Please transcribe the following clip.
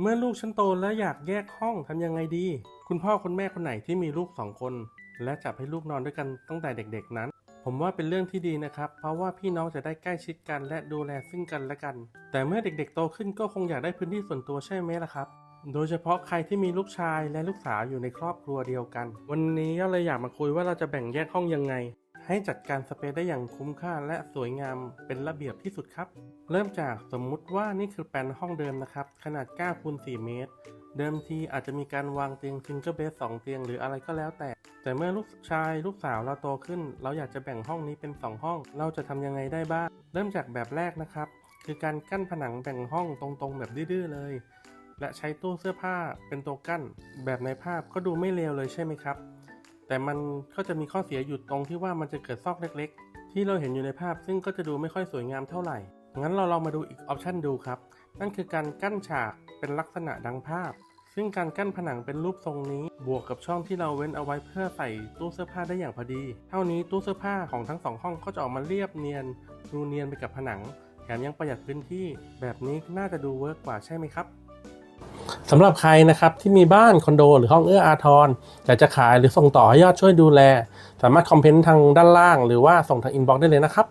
เมื่อลูกฉันโตแล้วอยากแยกห้องทำยังไงดี คุณพ่อคุณแม่คนไหนที่มีลูกสองคน และจับให้ลูกนอนด้วยกันตั้งแต่เด็กๆนั้น ผมว่าเป็นเรื่องที่ดีนะครับ เพราะว่าพี่น้องจะได้ใกล้ชิดกันและดูแลซึ่งกันและกัน แต่เมื่อเด็กๆโตขึ้นก็คงอยากได้พื้นที่ส่วนตัวใช่ไหมล่ะครับ โดยเฉพาะใครที่มีลูกชายและลูกสาวอยู่ในครอบครัวเดียวกัน วันนี้ก็เลยอยากมาคุยว่าเราจะแบ่งแยกห้องยังไง ให้จัดการสเปซได้อย่างคุ้มค่าและสวยงามเป็นระเบียบที่สุดครับ เริ่มจากสมมุติว่านี่คือแปลนห้องเดิมนะครับ ขนาด9คูณ4เมตร เดิมทีอาจจะมีการวางเตียงซิงเกิลเบดสองเตียงหรืออะไรก็แล้วแต่ แต่เมื่อลูกชายลูกสาวเราโตขึ้น เราอยากจะแบ่งห้องนี้เป็น 2 ห้อง เราจะทำยังไงได้บ้าง เริ่มจากแบบแรกนะครับ คือการกั้นผนังแบ่งห้องตรงๆ แบบดื้อๆเลย และใช้ตู้เสื้อผ้าเป็นตัวกั้น แบบในภาพก็ดูไม่เลวเลยใช่ไหมครับ แต่มันก็จะมีข้อเสียอยู่ตรงที่ว่ามันจะเกิดซอกเล็ก ๆ ที่เราเห็นอยู่ในภาพ ซึ่งก็จะดูไม่ค่อยสวยงามเท่าไหร่ งั้นเราลองมาดูอีกออปชันดูครับ นั่นคือการกั้นฉากเป็นลักษณะดังภาพ ซึ่งการกั้นผนังเป็นรูปทรงนี้ บวกกับช่องที่เราเว้นเอาไว้เพื่อใส่ตู้เสื้อผ้าได้อย่างพอดี เท่านี้ตู้เสื้อผ้าของทั้งสองห้องก็จะออกมาเรียบเนียนดูเนียนไปกับผนัง แถมยังประหยัดพื้นที่ แบบนี้น่าจะดูเวิร์กกว่าใช่ไหมครับ สำหรับใครนะครับที่มีบ้านคอนโด หรือห้องเอื้ออาทรอยากจะขายหรือส่งต่อให้ยอดช่วยดูแล สามารถคอมเมนต์ทางด้านล่าง หรือว่าส่งทางอินบ็อกซ์ได้เลยนะครับ